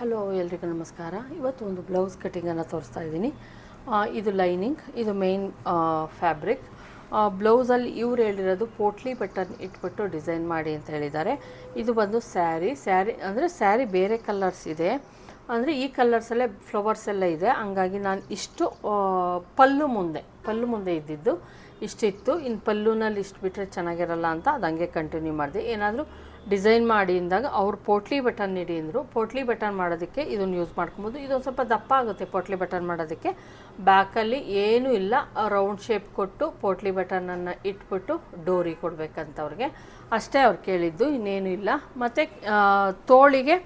Hello ಎಲ್ರಿಗೂ ನಮಸ್ಕಾರ. ಇವತ್ತು ಒಂದು ಬ್ಲೌಸ್ ಕಟ್ಟಿಂಗನ್ನು ತೋರಿಸ್ತಾ ಇದ್ದೀನಿ. ಇದು ಲೈನಿಂಗ್, ಇದು ಮೇನ್ ಫ್ಯಾಬ್ರಿಕ್. ಬ್ಲೌಸಲ್ಲಿ ಇವ್ರು ಹೇಳಿರೋದು ಪೋಟ್ಲಿ ಬಟನ್ ಇಟ್ಬಿಟ್ಟು ಡಿಸೈನ್ ಮಾಡಿ ಅಂತ ಹೇಳಿದ್ದಾರೆ. ಇದು ಬಂದು ಸ್ಯಾರಿ ಸ್ಯಾರಿ ಅಂದರೆ ಸ್ಯಾರಿ ಬೇರೆ ಕಲರ್ಸ್ ಇದೆ. ಅಂದರೆ ಈ ಕಲರ್ಸಲ್ಲೇ ಫ್ಲವರ್ಸ್ ಎಲ್ಲ ಇದೆ. ಹಂಗಾಗಿ ನಾನು ಇಷ್ಟು ಪಲ್ಲು ಮುಂದೆ ಪಲ್ಲು ಮುಂದೆ ಇದ್ದಿದ್ದು ಇಷ್ಟಿತ್ತು. ಇನ್ನು ಪಲ್ಲುನಲ್ಲಿ ಇಷ್ಟು ಬಿಟ್ಟರೆ ಚೆನ್ನಾಗಿರಲ್ಲ ಅಂತ ಅದು ಹಂಗೆ ಕಂಟಿನ್ಯೂ ಮಾಡಿದೆ. ಏನಾದರೂ ಡಿಸೈನ್ ಮಾಡಿ ಅಂದಾಗ ಅವ್ರು ಪೋಟ್ಲಿ ಬಟನ್ ಇಡಿ ಅಂದರು. ಪೋಟ್ಲಿ ಬಟನ್ ಮಾಡೋದಕ್ಕೆ ಇದನ್ನು ಯೂಸ್ ಮಾಡ್ಕೊಬೋದು. ಇದೊಂದು ಸ್ವಲ್ಪ ದಪ್ಪ ಆಗುತ್ತೆ ಪೋಟ್ಲಿ ಬಟನ್ ಮಾಡೋದಕ್ಕೆ. ಬ್ಯಾಕಲ್ಲಿ ಏನೂ ಇಲ್ಲ. ರೌಂಡ್ ಶೇಪ್ ಕೊಟ್ಟು ಪೋಟ್ಲಿ ಬಟನನ್ನು ಇಟ್ಬಿಟ್ಟು ಡೋರಿ ಕೊಡಬೇಕಂತ ಅವ್ರಿಗೆ ಅಷ್ಟೇ ಅವ್ರು ಕೇಳಿದ್ದು, ಇನ್ನೇನು ಇಲ್ಲ. ಮತ್ತು ತೋಳಿಗೆ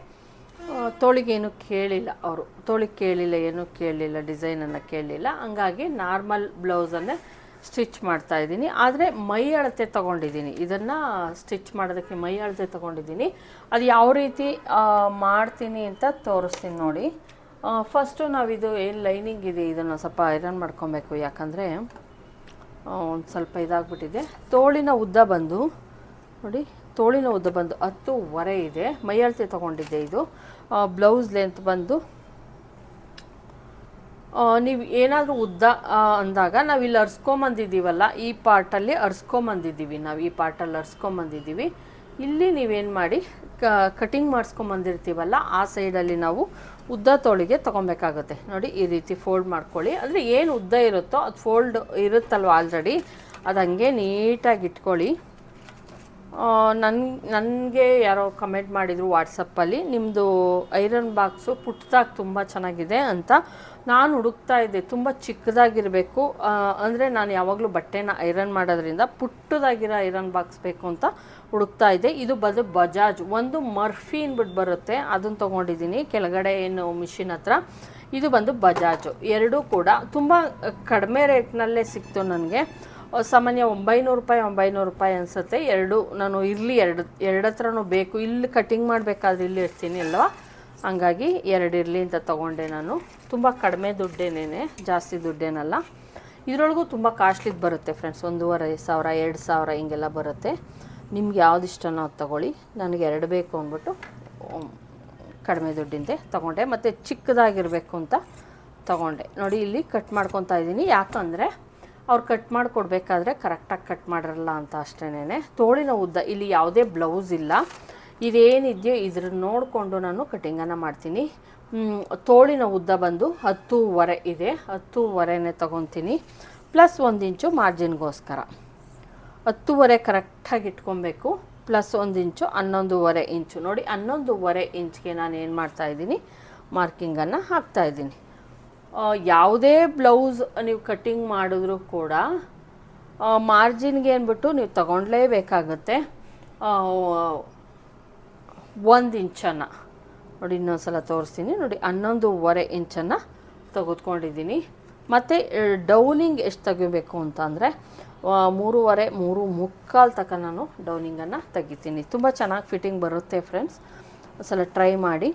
ತೋಳಿಗೇನು ಕೇಳಿಲ್ಲ ಅವರು. ತೋಳಿಗೆ ಕೇಳಿಲ್ಲ, ಏನೂ ಕೇಳಿಲ್ಲ ಡಿಸೈನನ್ನು ಕೇಳಿಲ್ಲ. ಹಂಗಾಗಿ ನಾರ್ಮಲ್ ಬ್ಲೌಸನ್ನೇ ಸ್ಟಿಚ್ ಮಾಡ್ತಾ ಇದ್ದೀನಿ. ಆದರೆ ಮೈ ಅಳತೆ ತೊಗೊಂಡಿದ್ದೀನಿ. ಇದನ್ನು ಸ್ಟಿಚ್ ಮಾಡೋದಕ್ಕೆ ಮೈ ಅಳತೆ ತೊಗೊಂಡಿದ್ದೀನಿ. ಅದು ಯಾವ ರೀತಿ ಮಾಡ್ತೀನಿ ಅಂತ ತೋರಿಸ್ತೀನಿ ನೋಡಿ. ಫಸ್ಟು ನಾವಿದು ಏನು ಲೈನಿಂಗ್ ಇದೆ, ಇದನ್ನು ಸ್ವಲ್ಪ ಐರನ್ ಮಾಡ್ಕೊಬೇಕು. ಯಾಕಂದರೆ ಒಂದು ಸ್ವಲ್ಪ ಇದಾಗ್ಬಿಟ್ಟಿದೆ. ತೋಳಿನ ಉದ್ದ ಬಂದು, ನೋಡಿ, ತೋಳಿನ ಉದ್ದ ಬಂದು ಹತ್ತುವರೆ ಇದೆ. ಮೈ ಅಳತೆ ತೊಗೊಂಡಿದ್ದೆ ಇದು. ಬ್ಲೌಸ್ ಲೆಂತ್ ಬಂದು ನೀವು ಏನಾದರೂ ಉದ್ದ ಅಂದಾಗ ನಾವು ಇಲ್ಲಿ ಅರ್ಸ್ಕೊಂಬಂದಿದ್ದೀವಲ್ಲ, ಈ ಪಾರ್ಟಲ್ಲಿ ಅರ್ಸ್ಕೊಂಬಂದಿದ್ದೀವಿ ನಾವು, ಈ ಪಾರ್ಟಲ್ಲಿ ಅರ್ಸ್ಕೊಂಬಂದಿದ್ದೀವಿ. ಇಲ್ಲಿ ನೀವೇನು ಮಾಡಿ ಕಟಿಂಗ್ ಮಾಡಿಸ್ಕೊಂಬಂದಿರ್ತೀವಲ್ಲ, ಆ ಸೈಡಲ್ಲಿ ನಾವು ಉದ್ದ ತೋಳಿಗೆ ತೊಗೊಬೇಕಾಗುತ್ತೆ. ನೋಡಿ, ಈ ರೀತಿ ಫೋಲ್ಡ್ ಮಾಡ್ಕೊಳ್ಳಿ. ಅಂದರೆ ಏನು ಉದ್ದ ಇರುತ್ತೋ, ಅದು ಫೋಲ್ಡ್ ಇರುತ್ತಲ್ವ ಆಲ್ರೆಡಿ ಅದು ಹಂಗೆ ನೀಟಾಗಿ ಇಟ್ಕೊಳ್ಳಿ. ನನ್ನ ನನಗೆ ಯಾರೋ ಕಮೆಂಟ್ ಮಾಡಿದರು ವಾಟ್ಸಪ್ಪಲ್ಲಿ ನಿಮ್ಮದು ಐರನ್ ಬಾಕ್ಸು ಪುಟ್ಟದಾಗಿ ತುಂಬ ಚೆನ್ನಾಗಿದೆ ಅಂತ. ನಾನು ಹುಡುಕ್ತಾ ಇದ್ದೆ, ತುಂಬ ಚಿಕ್ಕದಾಗಿರಬೇಕು. ಅಂದರೆ ನಾನು ಯಾವಾಗಲೂ ಬಟ್ಟೆನ ಐರನ್ ಮಾಡೋದ್ರಿಂದ ಪುಟ್ಟದಾಗಿರೋ ಐರನ್ ಬಾಕ್ಸ್ ಬೇಕು ಅಂತ ಹುಡುಕ್ತಾ ಇದ್ದೆ. ಇದು ಬದು ಬಜಾಜ್. ಒಂದು ಮರ್ಫಿ ಅಂದ್ಬಿಟ್ಟು ಬರುತ್ತೆ ಅದನ್ನು ತೊಗೊಂಡಿದ್ದೀನಿ. ಕೆಳಗಡೆ ಏನು ಮಿಷಿನ್ ಹತ್ರ. ಇದು ಬಂದು ಬಜಾಜು. ಎರಡೂ ಕೂಡ ತುಂಬ ಕಡಿಮೆ ರೇಟ್ನಲ್ಲೇ ಸಿಕ್ತು ನನಗೆ. ಸಾಮಾನ್ಯ ಒಂಬೈನೂರು ರೂಪಾಯಿ ಒಂಬೈನೂರು ರೂಪಾಯಿ ಅನಿಸುತ್ತೆ. ಎರಡು, ನಾನು ಇರಲಿ ಎರಡು ಎರಡು ಹತ್ರನೂ ಬೇಕು. ಇಲ್ಲಿ ಕಟಿಂಗ್ ಮಾಡಬೇಕಾದ್ರೆ ಇಲ್ಲಿ ಇರ್ತೀನಿ, ಅಲ್ವಾ? ಹಂಗಾಗಿ ಎರಡು ಇರಲಿ ಅಂತ ತೊಗೊಂಡೆ ನಾನು. ತುಂಬ ಕಡಿಮೆ ದುಡ್ಡೇನೇ ಜಾಸ್ತಿ ದುಡ್ಡೇನಲ್ಲ. ಇದರೊಳಗೂ ತುಂಬ ಕಾಸ್ಟ್ಲಿದು ಬರುತ್ತೆ ಫ್ರೆಂಡ್ಸ್ ಒಂದೂವರೆ ಸಾವಿರ, ಎರಡು ಸಾವಿರ ಹಿಂಗೆಲ್ಲ ಬರುತ್ತೆ. ನಿಮ್ಗೆ ಯಾವ್ದು ಇಷ್ಟನೋ ಅದು ತೊಗೊಳ್ಳಿ. ನನಗೆ ಎರಡು ಬೇಕು ಅಂದ್ಬಿಟ್ಟು ಕಡಿಮೆ ದುಡ್ಡಿಂದೆ ತೊಗೊಂಡೆ. ಮತ್ತು ಚಿಕ್ಕದಾಗಿರಬೇಕು ಅಂತ ತೊಗೊಂಡೆ. ನೋಡಿ, ಇಲ್ಲಿ ಕಟ್ ಮಾಡ್ಕೊತಾ ಇದ್ದೀನಿ ಯಾಕಂದರೆ ಅವ್ರು ಕಟ್ ಮಾಡಿಕೊಡ್ಬೇಕಾದ್ರೆ ಕರೆಕ್ಟಾಗಿ ಕಟ್ ಮಾಡಿರಲ್ಲ ಅಂತ ಅಷ್ಟೇನೆ ತೋಳಿನ ಉದ್ದ, ಇಲ್ಲಿ ಯಾವುದೇ ಬ್ಲೌಸ್ ಇಲ್ಲ. ಇದೇನಿದೆಯೋ ಇದ್ರ ನೋಡಿಕೊಂಡು ನಾನು ಕಟಿಂಗನ್ನು ಮಾಡ್ತೀನಿ. ತೋಳಿನ ಉದ್ದ ಬಂದು ಹತ್ತೂವರೆ ಇದೆ. ಹತ್ತೂವರೆನೇ ತೊಗೊತೀನಿ. ಪ್ಲಸ್ ಒಂದು ಇಂಚು ಮಾರ್ಜಿನ್ಗೋಸ್ಕರ ಹತ್ತೂವರೆ ಕರೆಕ್ಟಾಗಿ ಇಟ್ಕೊಬೇಕು. ಪ್ಲಸ್ ಒಂದು ಇಂಚು ಹನ್ನೊಂದುವರೆ ಇಂಚು. ನೋಡಿ, ಹನ್ನೊಂದುವರೆ ಇಂಚ್ಗೆ ನಾನು ಏನು ಮಾಡ್ತಾಯಿದ್ದೀನಿ ಮಾರ್ಕಿಂಗನ್ನು ಹಾಕ್ತಾಯಿದ್ದೀನಿ ಯಾವುದೇ ಬ್ಲೌಸ್ ನೀವು ಕಟ್ಟಿಂಗ್ ಮಾಡಿದ್ರೂ ಕೂಡ ಮಾರ್ಜಿನ್ಗೆ ಅಂದ್ಬಿಟ್ಟು ನೀವು ತಗೊಳ್ಲೇಬೇಕಾಗತ್ತೆ ಒಂದು ಇಂಚನ್ನು. ನೋಡಿ ಇನ್ನೊಂದು ಸಲ ತೋರಿಸ್ತೀನಿ. ನೋಡಿ, ಹನ್ನೊಂದುವರೆ ಇಂಚನ್ನು ತೆಗೆದುಕೊಂಡಿದ್ದೀನಿ. ಮತ್ತು ಡೌನಿಂಗ್ ಎಷ್ಟು ತೆಗಿಬೇಕು ಅಂತಂದರೆ ಮೂರುವರೆ, ಮೂರು ಮುಕ್ಕಾಲು ತನಕ ನಾನು ಡೌನಿಂಗನ್ನು ತೆಗಿತೀನಿ. ತುಂಬ ಚೆನ್ನಾಗಿ ಫಿಟ್ಟಿಂಗ್ ಬರುತ್ತೆ ಫ್ರೆಂಡ್ಸ್ ಸಲ ಟ್ರೈ ಮಾಡಿ.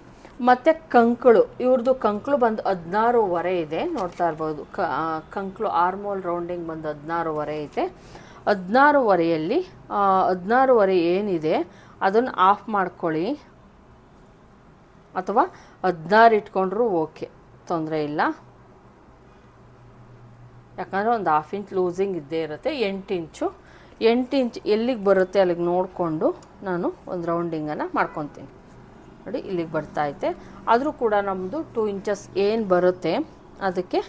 ಮತ್ತು ಕಂಕಳು ಇವ್ರದ್ದು ಕಂಕಳು ಬಂದು ಹದಿನಾರೂವರೆ ಇದೆ, ನೋಡ್ತಾ ಇರ್ಬೋದು. ಕಂಕಳು ಆರ್ಮೋಲ್ ರೌಂಡಿಂಗ್ ಬಂದು ಹದಿನಾರೂವರೆ ಇದೆ ಹದಿನಾರೂವರೆಯಲ್ಲಿ ಹದಿನಾರೂವರೆ ಏನಿದೆ, ಅದನ್ನು ಆಫ್ ಮಾಡ್ಕೊಳ್ಳಿ. ಅಥವಾ ಹದಿನಾರು ಇಟ್ಕೊಂಡ್ರೂ ಓಕೆ, ತೊಂದರೆ ಇಲ್ಲ. ಯಾಕಂದರೆ ಒಂದು ಹಾಫ್ ಇಂಚ್ ಲೂಸಿಂಗ್ ಇದ್ದೇ ಇರುತ್ತೆ, ಎಂಟು ಇಂಚು. ಎಂಟು ಇಂಚ್ ಎಲ್ಲಿಗೆ ಬರುತ್ತೆ ಅಲ್ಲಿಗೆ ನೋಡಿಕೊಂಡು ನಾನು ಒಂದು ರೌಂಡಿಂಗನ್ನು ಮಾಡ್ಕೊತೀನಿ. ನೋಡಿ ಇಲ್ಲಿಗೆ ಬರ್ತಾ ಐತೆ. ಆದರೂ ಕೂಡ ನಮ್ಮದು ಟೂ ಇಂಚಸ್ ಏನು ಬರುತ್ತೆ ಅದಕ್ಕೆ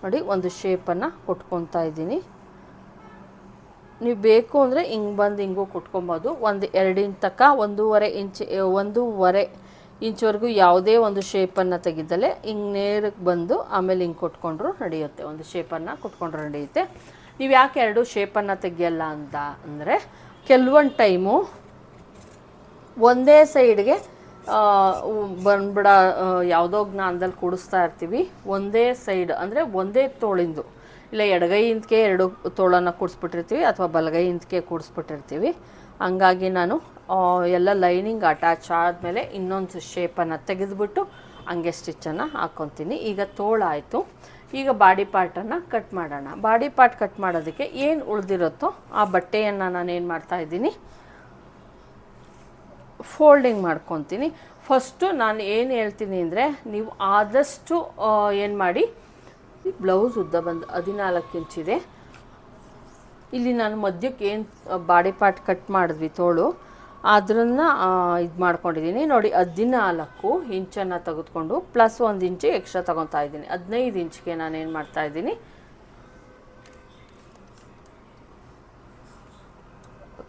ನೋಡಿ ಒಂದು ಶೇಪನ್ನು ಕೊಟ್ಕೊತಾ ಇದ್ದೀನಿ. ನೀವು ಬೇಕು ಅಂದರೆ ಹಿಂಗೆ ಬಂದು ಹಿಂಗೂ ಕೊಟ್ಕೊಬೋದು. ಒಂದು ಎರಡು ಇಂಚ್ ತಕ್ಕ ಒಂದೂವರೆ ಇಂಚ್ ಒಂದೂವರೆ ಇಂಚ್ವರೆಗೂ ಯಾವುದೇ ಒಂದು ಶೇಪನ್ನು ತೆಗೆದಲೆ ಹಿಂಗೆ ನೇರಕ್ಕೆ ಬಂದು ಆಮೇಲೆ ಹಿಂಗೆ ಕೊಟ್ಕೊಂಡ್ರು ನಡೆಯುತ್ತೆ. ಒಂದು ಶೇಪನ್ನು ಕೊಟ್ಕೊಂಡ್ರು ನಡೆಯುತ್ತೆ. ನೀವು ಯಾಕೆ ಎರಡು ಶೇಪನ್ನು ತೆಗಿಯಲ್ಲ ಅಂತ ಅಂದರೆ, ಕೆಲವೊಂದು ಟೈಮು ಒಂದೇ ಸೈಡ್ಗೆ ಬಂದ್ಬಿಡ ಯಾವುದೋ ಜ್ಞಾನದಲ್ಲಿ ಕೂಡಿಸ್ತಾ ಇರ್ತೀವಿ. ಒಂದೇ ಸೈಡ್ ಅಂದರೆ ಒಂದೇ ತೋಳಿಂದು. ಇಲ್ಲ ಎಡಗೈಯಿಂದಕ್ಕೆ ಎರಡು ತೋಳನ್ನು ಕೂಡಿಸ್ಬಿಟ್ಟಿರ್ತೀವಿ ಅಥವಾ ಬಲಗೈಯಿಂದಕ್ಕೆ ಕೂಡಿಸ್ಬಿಟ್ಟಿರ್ತೀವಿ. ಹಂಗಾಗಿ ನಾನು ಎಲ್ಲ ಲೈನಿಂಗ್ ಅಟ್ಯಾಚ್ ಆದಮೇಲೆ ಇನ್ನೊಂದು ಶೇಪನ್ನು ತೆಗೆದುಬಿಟ್ಟು ಹಂಗೆ ಸ್ಟಿಚ್ಚನ್ನು ಹಾಕ್ಕೊತೀನಿ ಈಗ ತೋಳಾಯಿತು ಈಗ ಬಾಡಿ ಪಾರ್ಟನ್ನು ಕಟ್ ಮಾಡೋಣ. ಬಾಡಿ ಪಾರ್ಟ್ ಕಟ್ ಮಾಡೋದಕ್ಕೆ ಏನು ಉಳಿದಿರುತ್ತೋ ಆ ಬಟ್ಟೆಯನ್ನು ನಾನು ಏನು ಮಾಡ್ತಾಯಿದ್ದೀನಿ ಫೋಲ್ಡಿಂಗ್ ಮಾಡ್ಕೊತೀನಿ. ಫಸ್ಟು ನಾನು ಏನು ಹೇಳ್ತೀನಿ ಅಂದರೆ ನೀವು ಆದಷ್ಟು ಏನು ಮಾಡಿ ಬ್ಲೌಸ್ ಉದ್ದ ಬಂದು ಹದಿನಾಲ್ಕು ಇಂಚಿದೆ ಇಲ್ಲಿ ನಾನು ಮಧ್ಯಕ್ಕೆ ಏನು ಬಾಡಿ ಪಾರ್ಟ್ ಕಟ್ ಮಾಡಿದ್ವಿ ತೋಳು. ಅದನ್ನು ಇದು ಮಾಡ್ಕೊಂಡಿದ್ದೀನಿ ನೋಡಿ, ಹದಿನಾಲ್ಕು ಇಂಚನ್ನು ತೆಗೆದುಕೊಂಡು ಪ್ಲಸ್ ಒಂದು ಇಂಚು ಎಕ್ಸ್ಟ್ರಾ ತೊಗೊತಾ ಇದ್ದೀನಿ. ಹದಿನೈದು ಇಂಚಿಗೆ ನಾನು ಮಾಡ್ತಾ ಇದ್ದೀನಿ?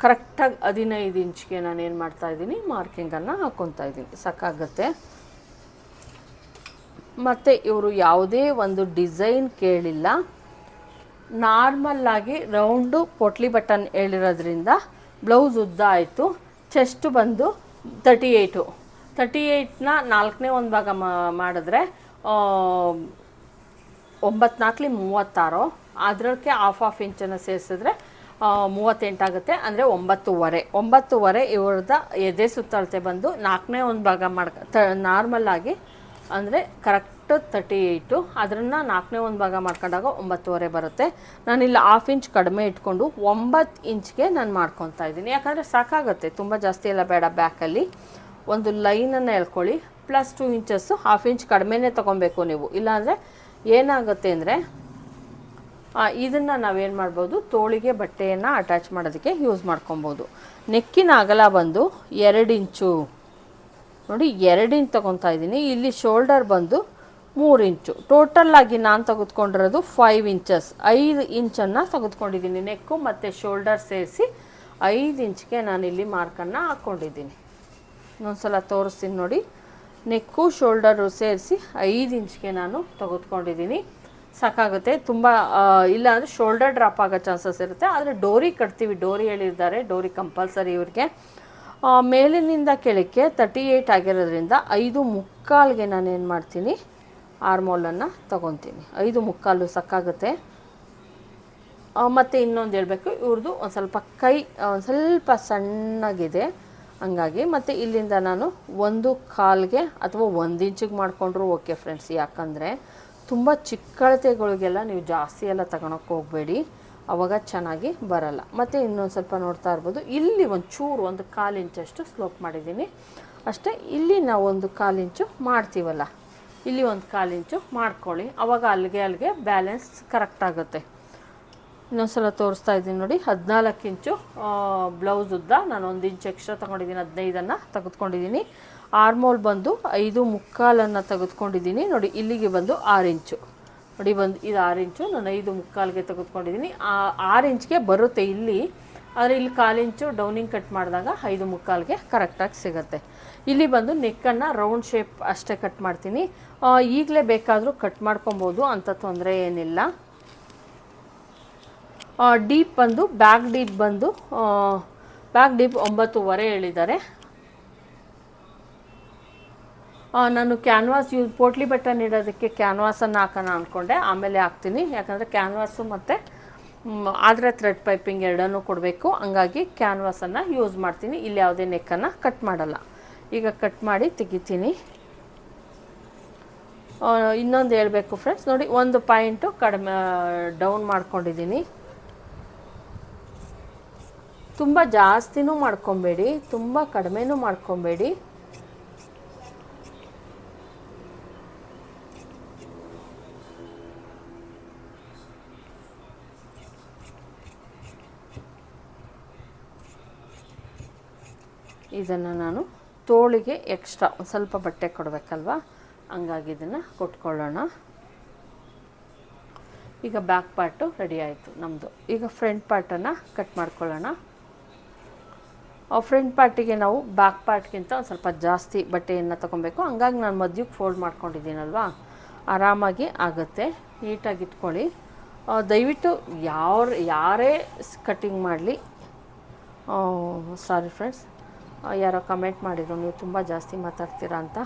ಕರೆಕ್ಟಾಗಿ ಹದಿನೈದು ಇಂಚ್ಗೆ ನಾನು ಏನು ಮಾಡ್ತಾ ಇದ್ದೀನಿ ಮಾರ್ಕಿಂಗನ್ನು ಹಾಕ್ಕೊತಾ ಇದ್ದೀನಿ. ಸಾಕಾಗತ್ತೆ. ಮತ್ತು ಇವರು ಯಾವುದೇ ಒಂದು ಡಿಸೈನ್ ಕೇಳಿಲ್ಲ. ನಾರ್ಮಲ್ಲಾಗಿ ರೌಂಡು ಪೊಟ್ಲಿ ಬಟನ್ ಹೇಳಿರೋದ್ರಿಂದ ಬ್ಲೌಸ್ ಉದ್ದ ಆಯಿತು. ಚೆಸ್ಟ್ ಬಂದು ತರ್ಟಿ ಏಯ್ಟು ತರ್ಟಿ ಏಯ್ಟ್ನ ನಾಲ್ಕನೇ ಒಂದು ಭಾಗ ಮಾಡಿದ್ರೆ ಒಂಬತ್ತು ನಾಲ್ಕಲಿ ಮೂವತ್ತಾರು. ಅದಕ್ಕೆ ಹಾಫ್ ಹಾಫ್ ಇಂಚನ್ನು ಸೇರಿಸಿದ್ರೆ ಮೂವತ್ತೆಂಟಾಗುತ್ತೆ ಅಂದರೆ ಒಂಬತ್ತುವರೆ. ಒಂಬತ್ತುವರೆ ಇವ್ರದ ಎದೆ ಸುತ್ತಳತೆ ಬಂದು ನಾಲ್ಕನೇ ಒಂದು ಭಾಗ ಮಾಡ್ಕ, ತ ನಾರ್ಮಲ್ಲಾಗಿ ಅಂದರೆ ಕರೆಕ್ಟ್ ತರ್ಟಿ ಏಯ್ಟು ಅದನ್ನು ನಾಲ್ಕನೇ ಒಂದು ಭಾಗ ಮಾಡ್ಕೊಂಡಾಗ ಒಂಬತ್ತುವರೆ ಬರುತ್ತೆ. ನಾನಿಲ್ಲಿ ಹಾಫ್ ಇಂಚ್ ಕಡಿಮೆ ಇಟ್ಕೊಂಡು ಒಂಬತ್ತು ಇಂಚ್ಗೆ ನಾನು ಮಾಡ್ಕೊತಾ ಇದ್ದೀನಿ. ಯಾಕಂದರೆ ಸಾಕಾಗುತ್ತೆ. ತುಂಬ ಜಾಸ್ತಿ ಎಲ್ಲ ಬೇಡ ಬ್ಯಾಕಲ್ಲಿ ಒಂದು ಲೈನನ್ನು ಎಳ್ಕೊಳ್ಳಿ. Plus two inches half inch ಕಡಿಮೆನೇ ತೊಗೊಬೇಕು ನೀವು. ಇಲ್ಲಾಂದರೆ ಏನಾಗುತ್ತೆ ಅಂದರೆ ಇದನ್ನು ನಾವೇನು ಮಾಡ್ಬೋದು? ತೋಳಿಗೆ ಬಟ್ಟೆಯನ್ನು ಅಟ್ಯಾಚ್ ಮಾಡೋದಕ್ಕೆ ಯೂಸ್ ಮಾಡ್ಕೊಬೋದು. ನೆಕ್ಕಿನ ಅಗಲ ಬಂದು ಎರಡು ಇಂಚು. ನೋಡಿ, ಎರಡು ಇಂಚ್ ತೊಗೊತಾ ಇದ್ದೀನಿ. ಇಲ್ಲಿ ಶೋಲ್ಡರ್ ಬಂದು ಮೂರು ಇಂಚು. ಟೋಟಲ್ಲಾಗಿ ನಾನು ತೆಗೆದುಕೊಂಡಿರೋದು ಫೈವ್ ಇಂಚಸ್ ಐದು ಇಂಚನ್ನು ತೆಗೆದುಕೊಂಡಿದ್ದೀನಿ. ನೆಕ್ಕು ಮತ್ತು ಶೋಲ್ಡರ್ ಸೇರಿಸಿ ಐದು ಇಂಚ್ಗೆ ನಾನಿಲ್ಲಿ ಮಾರ್ಕನ್ನು ಹಾಕ್ಕೊಂಡಿದ್ದೀನಿ ಇನ್ನೊಂದ್ಸಲ ತೋರಿಸ್ತೀನಿ ನೋಡಿ. ನೆಕ್ಕು ಶೋಲ್ಡರು ಸೇರಿಸಿ ಐದು ಇಂಚ್ಗೆ ನಾನು ತೆಗೆದುಕೊಂಡಿದ್ದೀನಿ. ಸಾಕಾಗುತ್ತೆ. ತುಂಬ ಇಲ್ಲ ಅಂದರೆ ಶೋಲ್ಡರ್ ಡ್ರಾಪ್ ಆಗೋ ಚಾನ್ಸಸ್ ಇರುತ್ತೆ. ಆದರೆ ಡೋರಿ ಕಟ್ತೀವಿ. ಡೋರಿ ಹೇಳಿದ್ದಾರೆ. ಡೋರಿ ಕಂಪಲ್ಸರಿ ಇವ್ರಿಗೆ. ಮೇಲಿನಿಂದ ಕೆಳಕ್ಕೆ ತರ್ಟಿ ಏಯ್ಟ್ ಆಗಿರೋದ್ರಿಂದ ಐದು ಮುಕ್ಕಾಲ್ಗೆ ನಾನು ಏನು ಮಾಡ್ತೀನಿ ಆರ್ಮೋಲನ್ನು ತೊಗೊತೀನಿ. ಐದು ಮುಕ್ಕಾಲು ಸಾಕಾಗುತ್ತೆ. ಮತ್ತು ಇನ್ನೊಂದು ಹೇಳಬೇಕು. ಇವ್ರದ್ದು ಒಂದು ಸ್ವಲ್ಪ ಕೈ, ಒಂದು ಸ್ವಲ್ಪ ಸಣ್ಣಗಿದೆ. ಹಂಗಾಗಿ ಮತ್ತು ಇಲ್ಲಿಂದ ನಾನು ಒಂದು ಕಾಲ್ಗೆ ಅಥವಾ ಒಂದು ಇಂಚಿಗೆ ಮಾಡಿಕೊಂಡ್ರು ಓಕೆ ಫ್ರೆಂಡ್ಸ್ ಯಾಕಂದರೆ ತುಂಬ ಚಿಕ್ಕಳತೆಗಳಿಗೆಲ್ಲ ನೀವು ಜಾಸ್ತಿ ಎಲ್ಲ ತಗೊಳಕ್ಕೆ ಹೋಗಬೇಡಿ. ಅವಾಗ ಚೆನ್ನಾಗಿ ಬರಲ್ಲ. ಮತ್ತು ಇನ್ನೊಂದು ಸ್ವಲ್ಪ ನೋಡ್ತಾ ಇರ್ಬೋದು. ಇಲ್ಲಿ ಒಂದು ಚೂರು ಒಂದು ಕಾಲು ಇಂಚಷ್ಟು ಸ್ಲೋಪ್ ಮಾಡಿದ್ದೀನಿ. ಅಷ್ಟೇ, ಇಲ್ಲಿ ನಾವು ಒಂದು ಕಾಲು ಇಂಚು ಮಾಡ್ತೀವಲ್ಲ. ಇಲ್ಲಿ ಒಂದು ಕಾಲು ಇಂಚು ಮಾಡ್ಕೊಳ್ಳಿ. ಅವಾಗ ಅಲ್ಲಿಗೆ ಅಲ್ಲಿಗೆ ಬ್ಯಾಲೆನ್ಸ್ ಕರೆಕ್ಟ್ ಆಗುತ್ತೆ. ಇನ್ನೊಂದ್ಸಲ ತೋರಿಸ್ತಾ ಇದ್ದೀನಿ ನೋಡಿ. ಹದಿನಾಲ್ಕು ಇಂಚು ಬ್ಲೌಸ್ ಉದ್ದ ನಾನು ಒಂದು ಇಂಚು ಎಕ್ಸ್ಟ್ರಾ ತೊಗೊಂಡಿದ್ದೀನಿ, ಹದಿನೈದನ್ನು ತೆಗೆದುಕೊಂಡಿದ್ದೀನಿ. ಆರ್ಮೋಲ್ ಬಂದು ಐದು ಮುಕ್ಕಾಲನ್ನು ತೆಗೆದುಕೊಂಡಿದ್ದೀನಿ. ನೋಡಿ, ಇಲ್ಲಿಗೆ ಬಂದು ಆರು ಇಂಚು. ನೋಡಿ, ಬಂದು ಇದು ಆರು ಇಂಚು, ನಾನು ಐದು ಮುಕ್ಕಾಲಿಗೆ ತೆಗೆದುಕೊಂಡಿದ್ದೀನಿ. ಆರು ಇಂಚ್ಗೆ ಬರುತ್ತೆ ಇಲ್ಲಿ, ಆದರೆ ಇಲ್ಲಿ ಕಾಲು ಇಂಚು ಡೌನಿಂಗ್ ಕಟ್ ಮಾಡಿದಾಗ ಐದು ಮುಕ್ಕಾಲಿಗೆ ಕರೆಕ್ಟಾಗಿ ಸಿಗುತ್ತೆ. ಇಲ್ಲಿ ಬಂದು ನೆಕ್ಕನ್ನು ರೌಂಡ್ ಶೇಪ್ ಅಷ್ಟೇ ಕಟ್ ಮಾಡ್ತೀನಿ. ಈಗಲೇ ಬೇಕಾದರೂ ಕಟ್ ಮಾಡ್ಕೊಬೋದು ಅಂಥ ತೊಂದರೆ ಏನಿಲ್ಲ. ಡೀಪ್ ಬಂದು ಬ್ಯಾಕ್ ಡೀಪ್ ಬಂದು ಬ್ಯಾಕ್ ಡೀಪ್ ಒಂಬತ್ತುವರೆ ಹೇಳಿದ್ದಾರೆ. ನಾನು ಕ್ಯಾನ್ವಾಸ್ ಯೂಸ್, ಪೋಟ್ಲಿ ಬಟನ್ ನೀಡೋದಕ್ಕೆ ಕ್ಯಾನ್ವಾಸನ್ನು ಹಾಕೋಣ ಅಂದ್ಕೊಂಡೆ. ಆಮೇಲೆ ಹಾಕ್ತೀನಿ. ಯಾಕಂದರೆ ಕ್ಯಾನ್ವಾಸು ಮತ್ತು ಆದರೆ ಥ್ರೆಡ್ ಪೈಪಿಂಗ್ ಎರಡನ್ನೂ ಕೊಡಬೇಕು. ಹಂಗಾಗಿ ಕ್ಯಾನ್ವಾಸನ್ನು ಯೂಸ್ ಮಾಡ್ತೀನಿ. ಇಲ್ಲಿ ಯಾವುದೇ ನೆಕ್ಕನ್ನು ಕಟ್ ಮಾಡಲ್ಲ. ಈಗ ಕಟ್ ಮಾಡಿ ತೆಗಿತೀನಿ. ಇನ್ನೊಂದು ಹೇಳಬೇಕು ಫ್ರೆಂಡ್ಸ್ ನೋಡಿ, ಒಂದು ಪಾಯಿಂಟು ಕಡಿಮೆ ಡೌನ್ ಮಾಡ್ಕೊಂಡಿದ್ದೀನಿ. ತುಂಬ ಜಾಸ್ತಿನೂ ಮಾಡ್ಕೊಬೇಡಿ. ತುಂಬ ಕಡಿಮೆನೂ ಮಾಡ್ಕೊಬೇಡಿ. ಇದನ್ನು ನಾನು ತೋಳಿಗೆ ಎಕ್ಸ್ಟ್ರಾ ಒಂದು ಸ್ವಲ್ಪ ಬಟ್ಟೆ ಕೊಡಬೇಕಲ್ವ? ಹಂಗಾಗಿ ಇದನ್ನು ಕೊಟ್ಕೊಳ್ಳೋಣ. ಈಗ ಬ್ಯಾಕ್ ಪಾರ್ಟು ರೆಡಿ ಆಯಿತು ನಮ್ಮದು ಈಗ ಫ್ರಂಟ್ ಪಾರ್ಟನ್ನು ಕಟ್ ಮಾಡ್ಕೊಳ್ಳೋಣ. ಫ್ರಂಟ್ ಪಾರ್ಟಿಗೆ ನಾವು ಬ್ಯಾಕ್ ಪಾರ್ಟ್ಗಿಂತ ಒಂದು ಸ್ವಲ್ಪ ಜಾಸ್ತಿ ಬಟ್ಟೆಯನ್ನು ತೊಗೊಬೇಕು. ಹಂಗಾಗಿ ನಾನು ಮಧ್ಯಕ್ಕೆ ಫೋಲ್ಡ್ ಮಾಡ್ಕೊಂಡಿದ್ದೀನಲ್ವಾ? ಆರಾಮಾಗಿ ಆಗುತ್ತೆ. ನೀಟಾಗಿ ಇಟ್ಕೊಳ್ಳಿ. ದಯವಿಟ್ಟು ಯಾರು ಯಾರೇ ಕಟ್ಟಿಂಗ್ ಮಾಡಲಿ. ಸಾರಿ ಫ್ರೆಂಡ್ಸ್ ಯಾರೋ ಕಮೆಂಟ್ ಮಾಡಿದರು, ನೀವು ತುಂಬ ಜಾಸ್ತಿ ಮಾತಾಡ್ತೀರಾ ಅಂತ.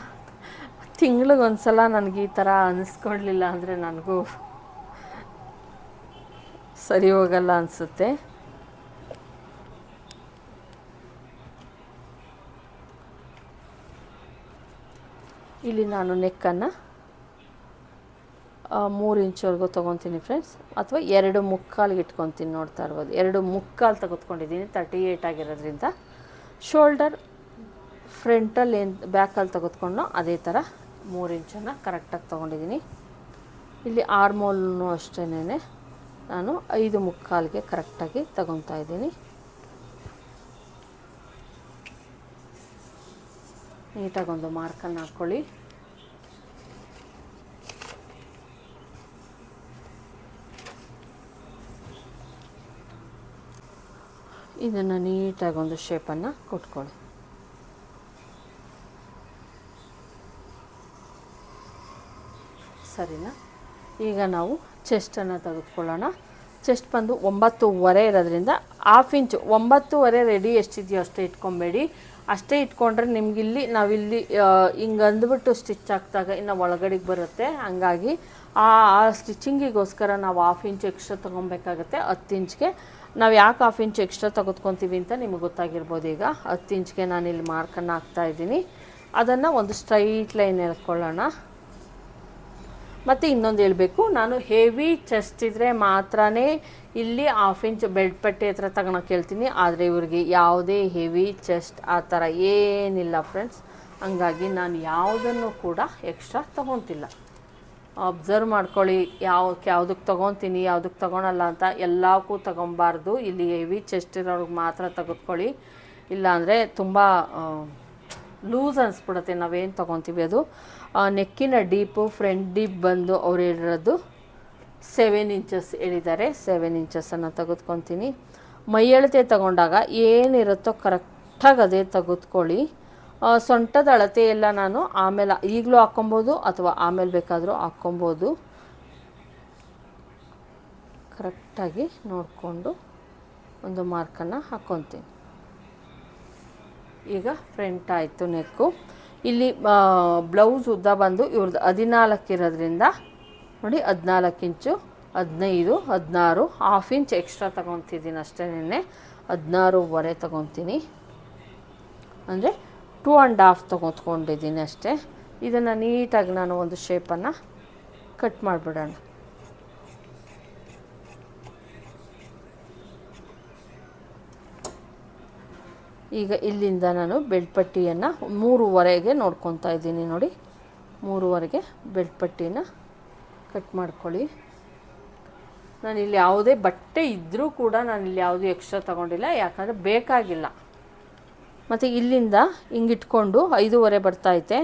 ತಿಂಗ್ಳಿಗೆ ಸಲ ನನಗೆ ಈ ಥರ ಅನ್ನಿಸ್ಕೊಳ್ಲಿಲ್ಲ ಅಂದರೆ ನನಗೂ ಸರಿ ಹೋಗಲ್ಲ ಅನಿಸುತ್ತೆ. ಇಲ್ಲಿ ನಾನು ನೆಕ್ಕನ್ನು ಮೂರು ಇಂಚುವರೆಗೂ ತೊಗೊತೀನಿ ಫ್ರೆಂಡ್ಸ್ ಅಥವಾ ಎರಡು ಮುಕ್ಕಾಲಿಗೆ ಇಟ್ಕೊತೀನಿ ನೋಡ್ತಾ ಇರ್ಬೋದು. ಎರಡು ಮುಕ್ಕಾಲು ತೆಗೆದುಕೊಂಡಿದ್ದೀನಿ ತರ್ಟಿ ಏಯ್ಟ್ ಆಗಿರೋದ್ರಿಂದ. ಶೋಲ್ಡರ್ ಫ್ರಂಟಲ್ಲಿ ಏನು ಬ್ಯಾಕಲ್ಲಿ ತೆಗೆದುಕೊಂಡು ಅದೇ ಥರ ಮೂರು ಇಂಚನ್ನು ಕರೆಕ್ಟಾಗಿ ತೊಗೊಂಡಿದ್ದೀನಿ. ಇಲ್ಲಿ ಆರ್ಮೋಲ್ನು ಅಷ್ಟೇನೆ ನಾನು ಐದು ಮುಕ್ಕಾಲಿಗೆ ಕರೆಕ್ಟಾಗಿ ತಗೊತಾ ಇದ್ದೀನಿ. ನೀಟಾಗಿ ಒಂದು ಮಾರ್ಕನ್ನು ಹಾಕ್ಕೊಳ್ಳಿ ಇದನ್ನು ನೀಟಾಗಿ ಒಂದು ಶೇಪನ್ನು ಕೊಟ್ಕೊಳ್ಳಿ. ಸರಿನಾ? ಈಗ ನಾವು ಚೆಸ್ಟನ್ನು ತೆಗೆದುಕೊಳ್ಳೋಣ. ಚೆಸ್ಟ್ ಬಂದು ಒಂಬತ್ತುವರೆ ಇರೋದ್ರಿಂದ ಹಾಫ್ ಇಂಚು ಒಂಬತ್ತುವರೆ ರೆಡಿ ಎಷ್ಟಿದೆಯೋ ಅಷ್ಟೇ ಇಟ್ಕೊಬೇಡಿ. ಅಷ್ಟೇ ಇಟ್ಕೊಂಡ್ರೆ ನಿಮಗಿಲ್ಲಿ ನಾವಿಲ್ಲಿ ಹಿಂಗೆ ಅಂದ್ಬಿಟ್ಟು ಸ್ಟಿಚ್ ಹಾಕಿದಾಗ ಇನ್ನು ಒಳಗಡೆಗೆ ಬರುತ್ತೆ. ಹಂಗಾಗಿ ಆ ಸ್ಟಿಚಿಂಗಿಗೋಸ್ಕರ ನಾವು ಹಾಫ್ ಇಂಚು ಎಕ್ಸ್ಟ್ರಾ ತೊಗೊಬೇಕಾಗತ್ತೆ ಹತ್ತು ಇಂಚ್ಗೆ ನಾವು ಯಾಕೆ ಹಾಫ್ ಇಂಚ್ ಎಕ್ಸ್ಟ್ರಾ ತೆಗೆದುಕೊತೀವಿ ಅಂತ ನಿಮಗೆ ಗೊತ್ತಾಗಿರ್ಬೋದು ಈಗ. ಹತ್ತು ಇಂಚ್ಗೆ ನಾನಿಲ್ಲಿ ಮಾರ್ಕನ್ನು ಹಾಕ್ತಾ ಇದ್ದೀನಿ. ಅದನ್ನು ಒಂದು ಸ್ಟ್ರೈಟ್ ಲೈನ್ ಎಳ್ಕೊಳ್ಳೋಣ. ಮತ್ತು ಇನ್ನೊಂದು ಹೇಳಬೇಕು, ನಾನು ಹೆವಿ ಚೆಸ್ಟ್ ಇದ್ದರೆ ಮಾತ್ರ ಇಲ್ಲಿ ಹಾಫ್ ಇಂಚ್ ಬೆಲ್ಟ್ ಪಟ್ಟಿ ಹತ್ರ ತಗೊಳಕ್ಕೆ ಹೇಳ್ತೀನಿ. ಆದರೆ ಇವ್ರಿಗೆ ಯಾವುದೇ ಹೆವಿ ಚೆಸ್ಟ್ ಆ ಥರ ಏನಿಲ್ಲ ಫ್ರೆಂಡ್ಸ್ ಹಂಗಾಗಿ ನಾನು ಯಾವುದನ್ನು ಕೂಡ ಎಕ್ಸ್ಟ್ರಾ ತೊಗೊತಿಲ್ಲ. ಅಬ್ಸರ್ವ್ ಮಾಡ್ಕೊಳ್ಳಿ, ಯಾವ, ಯಾವುದಕ್ಕೆ ತೊಗೊತೀನಿ, ಯಾವುದಕ್ಕೆ ತೊಗೊಳಲ್ಲ ಅಂತ ಎಲ್ಲಕ್ಕೂ ತೊಗೊಬಾರ್ದು. ಇಲ್ಲಿ ಹೆವಿ ಚೆಸ್ಟ್ ಇರೋರ್ಗೆ ಮಾತ್ರ ತೆಗೆದುಕೊಳ್ಳಿ. ಇಲ್ಲಾಂದರೆ ತುಂಬ ಲೂಸ್ ಅನಿಸ್ಬಿಡುತ್ತೆ ನಾವೇನು ತೊಗೊತೀವಿ ಅದು. ನೆಕ್ಕಿನ ಡೀಪು ಫ್ರಂಟ್ ಡೀಪ್ ಬಂದು ಅವ್ರು ಹೇಳಿರೋದು ಸೆವೆನ್ ಇಂಚಸ್ ಹೇಳಿದ್ದಾರೆ. ಸೆವೆನ್ ಇಂಚಸನ್ನು ತೆಗೆದುಕೊತೀನಿ. ಮೈಯಳತೆ ತಗೊಂಡಾಗ ಏನಿರುತ್ತೋ ಕರೆಕ್ಟಾಗಿ ಅದೇ ತೆಗೆದುಕೊಳ್ಳಿ. ಸೊಂಟದ ಎಲ್ಲ ನಾನು ಆಮೇಲೆ ಈಗಲೂ ಹಾಕ್ಕೊಬೋದು ಅಥವಾ ಆಮೇಲೆ ಬೇಕಾದರೂ ಹಾಕ್ಕೊಬೋದು. ಕರೆಕ್ಟಾಗಿ ನೋಡಿಕೊಂಡು ಒಂದು ಮಾರ್ಕನ್ನು ಹಾಕ್ಕೊತೀನಿ ಈಗ ಫ್ರಂಟ್ ಆಯಿತು ನೆಕ್ಕು. ಇಲ್ಲಿ ಬ್ಲೌಸ್ ಉದ್ದ ಬಂದು ಇವ್ರದ್ದು ಹದಿನಾಲ್ಕು ಇರೋದ್ರಿಂದ ನೋಡಿ ಹದಿನಾಲ್ಕು ಇಂಚು, ಹದಿನೈದು, ಹದಿನಾರು ಹಾಫ್ ಇಂಚ್ ಎಕ್ಸ್ಟ್ರಾ ತೊಗೊತಿದ್ದೀನಿ ಹದಿನಾರು ಹದಿನಾರೂವರೆ ತಗೊತೀನಿ. ಅಂದರೆ ಟೂ ಆ್ಯಂಡ್ ಹಾಫ್ ತೊಗೊತ್ಕೊಂಡಿದ್ದೀನಿ ಅಷ್ಟೇ. ಇದನ್ನು ನೀಟಾಗಿ ನಾನು ಒಂದು ಶೇಪನ್ನು ಕಟ್ ಮಾಡಿಬಿಡೋಣ. ಈಗ ಇಲ್ಲಿಂದ ನಾನು ಬೆಳ್ಪಟ್ಟಿಯನ್ನು ಮೂರುವರೆಗೆ ನೋಡ್ಕೊತಾ ಇದ್ದೀನಿ ನೋಡಿ. ಮೂರುವರೆಗೆ ಬೆಳ್ಪಟ್ಟಿನ ಪಟ್ಟಿನ ಕಟ್ ಮಾಡ್ಕೊಳ್ಳಿ. ನಾನು ಇಲ್ಲಿ ಯಾವುದೇ ಬಟ್ಟೆ ಇದ್ದರೂ ಕೂಡ ನಾನು ಇಲ್ಲಿ ಯಾವುದೂ ಎಕ್ಸ್ಟ್ರಾ ತೊಗೊಂಡಿಲ್ಲ, ಯಾಕಂದರೆ ಬೇಕಾಗಿಲ್ಲ. ಮತ್ತು ಇಲ್ಲಿಂದ ಹಿಂಗಿಟ್ಕೊಂಡು ಐದೂವರೆ ಬರ್ತೈತೆ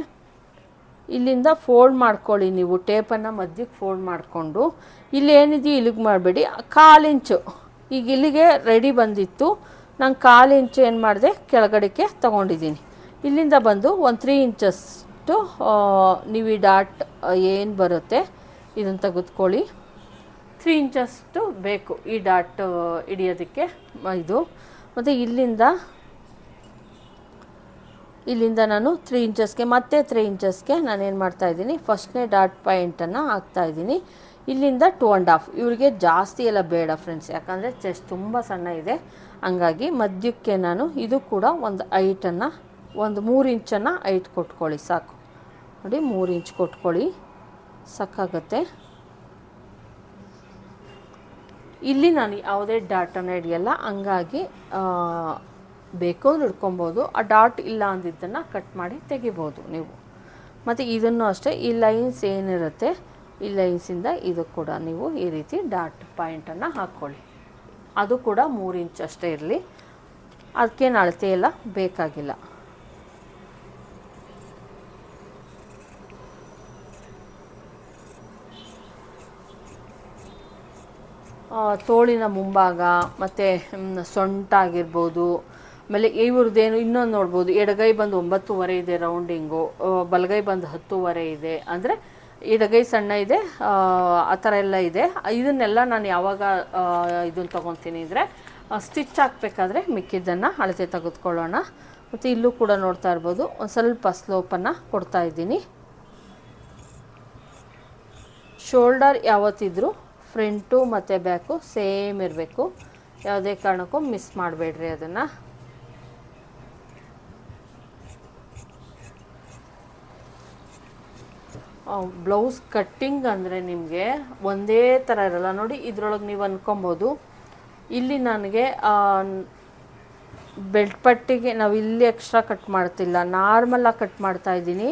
ಇಲ್ಲಿಂದ ಫೋಲ್ಡ್ ಮಾಡ್ಕೊಳ್ಳಿ ನೀವು ಟೇಪನ್ನು ಮಧ್ಯಕ್ಕೆ ಫೋಲ್ಡ್ ಮಾಡಿಕೊಂಡು. ಇಲ್ಲಿ ಏನಿದೆಯೋ ಇಲ್ಲಿಗೆ ಮಾಡಬೇಡಿ. ಕಾಲು ಇಂಚು ಈಗ ಇಲ್ಲಿಗೆ ರೆಡಿ ಬಂದಿತ್ತು. ನಾನು ಕಾಲು ಇಂಚು ಏನು ಮಾಡಿದೆ? ಕೆಳಗಡೆಗೆ ತೊಗೊಂಡಿದ್ದೀನಿ. ಇಲ್ಲಿಂದ ಬಂದು ಒಂದು ತ್ರೀ ಇಂಚಸ್ಟು ನೀವು ಈ ಡಾಟ್ ಏನು ಬರುತ್ತೆ ಇದನ್ನು ತೆಗೆದುಕೊಳ್ಳಿ. ತ್ರೀ ಇಂಚಸ್ಟು ಬೇಕು ಈ ಡಾಟ್ ಹಿಡಿಯೋದಕ್ಕೆ ಇದು. ಮತ್ತು ಇಲ್ಲಿಂದ ಇಲ್ಲಿಂದ ನಾನು ತ್ರೀ ಇಂಚಸ್ಗೆ ಮತ್ತೆ ತ್ರೀ ಇಂಚಸ್ಗೆ ನಾನೇನು ಮಾಡ್ತಾಯಿದ್ದೀನಿ ಫಸ್ಟ್ನೇ ಡಾಟ್ ಪಾಯಿಂಟನ್ನು ಹಾಕ್ತಾಯಿದ್ದೀನಿ ಇಲ್ಲಿಂದ ಟೂ ಆ್ಯಂಡ್ ಹಾಫ್ ಇವರಿಗೆ ಜಾಸ್ತಿ ಎಲ್ಲ ಬೇಡ ಫ್ರೆಂಡ್ಸ್ ಯಾಕಂದರೆ ಚೆಸ್ಟ್ ತುಂಬ ಸಣ್ಣ ಇದೆ. ಹಂಗಾಗಿ ಮಧ್ಯಕ್ಕೆ ನಾನು ಇದು ಕೂಡ ಒಂದು ಐಟನ್ನು ಒಂದು ಮೂರು ಇಂಚನ್ನು ಐಟ್ ಕೊಟ್ಕೊಳ್ಳಿ, ಸಾಕು. ನೋಡಿ, ಮೂರು ಇಂಚ್ ಕೊಟ್ಕೊಳ್ಳಿ. ಸಾಕಾಗತ್ತೆ. ಇಲ್ಲಿ ನಾನು ಯಾವುದೇ ಡಾಟನ್ನು ಹಿಡಿಯಲ್ಲ. ಹಂಗಾಗಿ ಬೇಕು ಹಿಡ್ಕೊಬೋದು. ಆ ಡಾಟ್ ಇಲ್ಲ ಅಂದಿದ್ದನ್ನು ಕಟ್ ಮಾಡಿ ತೆಗಿಬೋದು ನೀವು. ಮತ್ತು ಇದನ್ನು ಅಷ್ಟೇ, ಈ ಲೈನ್ಸ್ ಏನಿರುತ್ತೆ, ಈ ಲೈನ್ಸಿಂದ ಇದು ಕೂಡ ನೀವು ಈ ರೀತಿ ಡಾಟ್ ಪಾಯಿಂಟನ್ನು ಹಾಕ್ಕೊಳ್ಳಿ ಅದು ಕೂಡ ಮೂರು ಇಂಚ್ ಅಷ್ಟೇ ಇರಲಿ. ಅದಕ್ಕೇನು ಅಳತೆ ಎಲ್ಲ ಬೇಕಾಗಿಲ್ಲ. ತೋಳಿನ ಮುಂಭಾಗ, ಮತ್ತು ಸೊಂಟ ಆಗಿರ್ಬೋದು ಆಮೇಲೆ ಇವ್ರದ್ದೇನು ಇನ್ನೊಂದು ನೋಡ್ಬೋದು, ಎಡಗೈ ಬಂದು ಒಂಬತ್ತುವರೆ ಇದೆ ರೌಂಡಿಂಗು ಬಲಗೈ ಬಂದು ಹತ್ತುವರೆ ಇದೆ. ಅಂದರೆ ಎಡಗೈ ಸಣ್ಣ ಇದೆ, ಆ ಥರ ಎಲ್ಲ ಇದೆ. ಇದನ್ನೆಲ್ಲ ನಾನು ಯಾವಾಗ ಇದನ್ನು ತೊಗೊತೀನಿ ಅಂದರೆ ಸ್ಟಿಚ್ ಹಾಕಬೇಕಾದ್ರೆ ಮಿಕ್ಕಿದ್ದನ್ನು ಅಳತೆ ತೆಗೆದುಕೊಳ್ಳೋಣ. ಮತ್ತು ಇಲ್ಲೂ ಕೂಡ ನೋಡ್ತಾ ಇರ್ಬೋದು, ಒಂದು ಸ್ವಲ್ಪ ಸ್ಲೋಪನ್ನು ಕೊಡ್ತಾ ಇದ್ದೀನಿ. ಶೋಲ್ಡರ್ ಯಾವತ್ತಿದ್ರೂ ಫ್ರಂಟು ಮತ್ತು ಬ್ಯಾಕು ಸೇಮ್ ಇರಬೇಕು. ಯಾವುದೇ ಕಾರಣಕ್ಕೂ ಮಿಸ್ ಮಾಡಬೇಡ್ರಿ ಅದನ್ನು. ಬ್ಲೌಸ್ ಕಟ್ಟಿಂಗ್ ಅಂದರೆ ನಿಮಗೆ ಒಂದೇ ಥರ ಇರಲ್ಲ. ನೋಡಿ, ಇದ್ರೊಳಗೆ ನೀವು ಅಂದ್ಕೊಬೋದು ಇಲ್ಲಿ ನನಗೆ ಬೆಲ್ಟ್ ಪಟ್ಟಿಗೆ ನಾವು ಇಲ್ಲಿ ಎಕ್ಸ್ಟ್ರಾ ಕಟ್ ಮಾಡ್ತಿಲ್ಲ. ನಾರ್ಮಲಾಗಿ ಕಟ್ ಮಾಡ್ತಾ ಇದ್ದೀನಿ.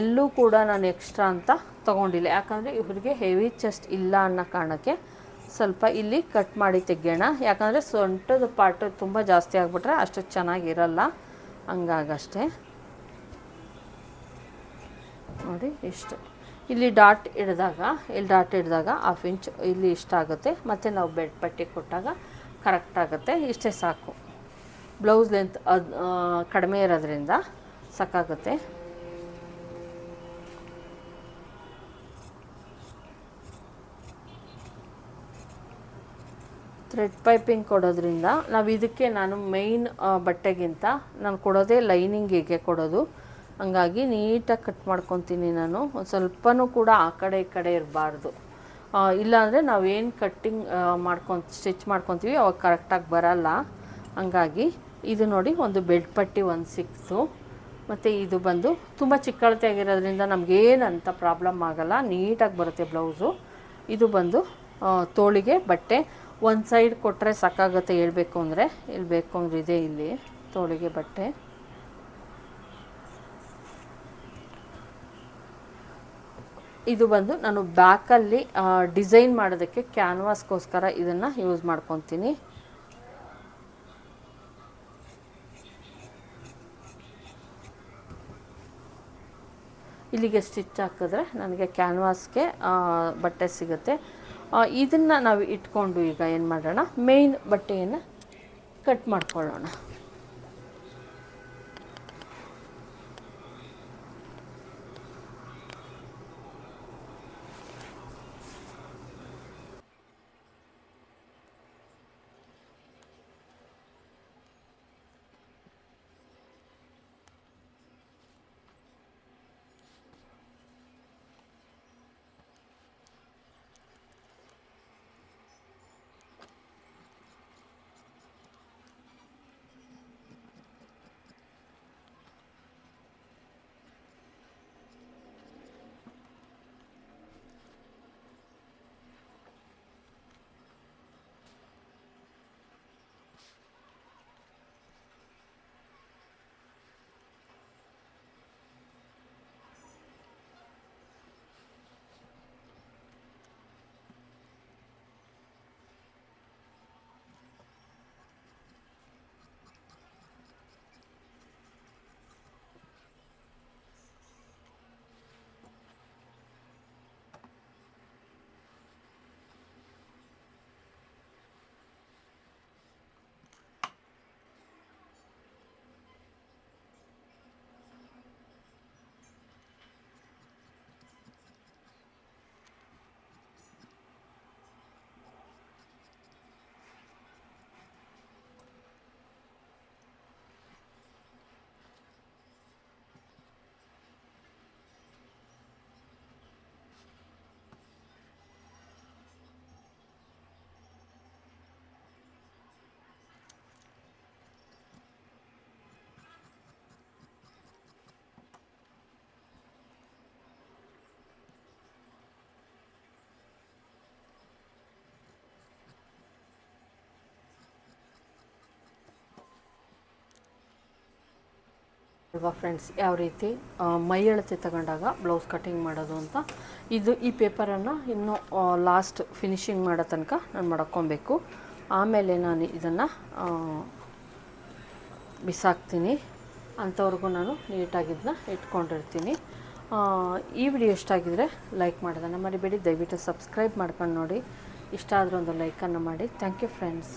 ಎಲ್ಲೂ ಕೂಡ ನಾನು ಎಕ್ಸ್ಟ್ರಾ ಅಂತ ತೊಗೊಂಡಿಲ್ಲ. ಯಾಕಂದರೆ ಇವ್ರಿಗೆ ಹೆವಿ ಚೆಸ್ಟ್ ಇಲ್ಲ ಅನ್ನೋ ಕಾರಣಕ್ಕೆ ಸ್ವಲ್ಪ ಇಲ್ಲಿ ಕಟ್ ಮಾಡಿ ತೆಗೆಯೋಣ. ಯಾಕಂದರೆ ಸೊಂಟದ ಪಾರ್ಟ್ ತುಂಬ ಜಾಸ್ತಿ ಆಗಿಬಿಟ್ರೆ ಅಷ್ಟು ಚೆನ್ನಾಗಿರಲ್ಲ ಹಂಗಾಗಷ್ಟೇ. ನೋಡಿ, ಇಷ್ಟು. ಇಲ್ಲಿ ಡಾಟ್ ಇಡಿದಾಗ ಇಲ್ಲಿ ಡಾಟ್ ಇಡಿದಾಗ ಹಾಫ್ ಇಂಚ್ ಇಲ್ಲಿ ಇಷ್ಟ ಆಗುತ್ತೆ. ಮತ್ತು ನಾವು ಬೆಡ್ ಪಟ್ಟಿ ಕೊಟ್ಟಾಗ ಕರೆಕ್ಟ್ ಆಗುತ್ತೆ. ಇಷ್ಟೇ ಸಾಕು. ಬ್ಲೌಸ್ ಲೆಂತ್ ಅದು ಕಡಿಮೆ ಇರೋದ್ರಿಂದ ಸಾಕಾಗುತ್ತೆ. ಥ್ರೆಡ್ ಪೈಪಿಂಗ್ ಕೊಡೋದ್ರಿಂದ ನಾವು ಇದಕ್ಕೆ ನಾನು ಮೇಯ್ನ್ ಬಟ್ಟೆಗಿಂತ ನಾನು ಕೊಡೋದೇ ಲೈನಿಂಗಿಗೆ ಕೊಡೋದು. ಹಂಗಾಗಿ ನೀಟಾಗಿ ಕಟ್ ಮಾಡ್ಕೊತೀನಿ ನಾನು. ಒಂದು ಸ್ವಲ್ಪನೂ ಕೂಡ ಆ ಕಡೆ ಈ ಕಡೆ ಇರಬಾರ್ದು. ಇಲ್ಲಾಂದರೆ ನಾವೇನು ಕಟ್ಟಿಂಗ್ ಮಾಡ್ಕೊಂಡು ಸ್ಟಿಚ್ ಮಾಡ್ಕೊತೀವಿ, ಅವಾಗ ಕರೆಕ್ಟಾಗಿ ಬರಲ್ಲ. ಹಂಗಾಗಿ ಇದು ನೋಡಿ ಒಂದು ಬೆಡ್ ಪಟ್ಟಿ ಒಂದು ಸಿಕ್ತು. ಮತ್ತು ಇದು ಬಂದು ತುಂಬ ಚಿಕ್ಕಳತೆ ಆಗಿರೋದ್ರಿಂದ ಅಂತ ಪ್ರಾಬ್ಲಮ್ ಆಗಲ್ಲ. ನೀಟಾಗಿ ಬರುತ್ತೆ ಬ್ಲೌಸು ಇದು ಬಂದು ತೋಳಿಗೆ ಬಟ್ಟೆ ಒಂದು ಸೈಡ್ ಕೊಟ್ಟರೆ ಸಾಕಾಗುತ್ತೆ ಹೇಳ್ಬೇಕು ಅಂದರೆ. ಇಲ್ಲಿ ಬೇಕು ಅಂದ್ರೆ ಇದೆ ಇಲ್ಲಿ, ತೋಳಿಗೆ ಬಟ್ಟೆ. ಇದು ಬಂದು ನಾನು ಬ್ಯಾಕಲ್ಲಿ ಡಿಸೈನ್ ಮಾಡೋದಕ್ಕೆ ಕ್ಯಾನ್ವಾಸ್ಗೋಸ್ಕರ ಇದನ್ನು ಯೂಸ್ ಮಾಡ್ಕೊತೀನಿ. ಇಲ್ಲಿಗೆ ಸ್ಟಿಚ್ ಹಾಕಿದ್ರೆ ನನಗೆ ಕ್ಯಾನ್ವಾಸ್ಗೆ ಬಟ್ಟೆ ಸಿಗುತ್ತೆ. ಇದನ್ನು ನಾವು ಇಟ್ಕೊಂಡು ಈಗ ಏನು ಮಾಡೋಣ, ಮೇಯ್ನ್ ಬಟ್ಟೆಯನ್ನು ಕಟ್ ಮಾಡ್ಕೊಳ್ಳೋಣ. ಅಲ್ವಾ ಫ್ರೆಂಡ್ಸ್ ಯಾವ ರೀತಿ? ಮೈ ಅಳತೆ ತಗೊಂಡಾಗ ಬ್ಲೌಸ್ ಕಟ್ಟಿಂಗ್ ಮಾಡೋದು ಅಂತ. ಇದು ಈ ಪೇಪರನ್ನು ಇನ್ನೂ ಲಾಸ್ಟ್ ಫಿನಿಶಿಂಗ್ ಮಾಡೋ ತನಕ ನಾನು ಮಾಡ್ಕೊಬೇಕು. ಆಮೇಲೆ ನಾನು ಇದನ್ನು ಬಿಸಾಕ್ತೀನಿ. ಅಂಥವ್ರಿಗೂ ನಾನು ನೀಟಾಗಿದ್ದನ್ನ ಇಟ್ಕೊಂಡಿರ್ತೀನಿ. ಈ ವಿಡಿಯೋ ಇಷ್ಟಾಗಿದ್ದರೆ ಲೈಕ್ ಮಾಡೋದನ್ನು ಮರಿಬೇಡಿ. ದಯವಿಟ್ಟು ಸಬ್ಸ್ಕ್ರೈಬ್ ಮಾಡ್ಕೊಂಡು ನೋಡಿ. ಇಷ್ಟ ಆದರೂ ಒಂದು ಲೈಕನ್ನು ಮಾಡಿ. Thank you friends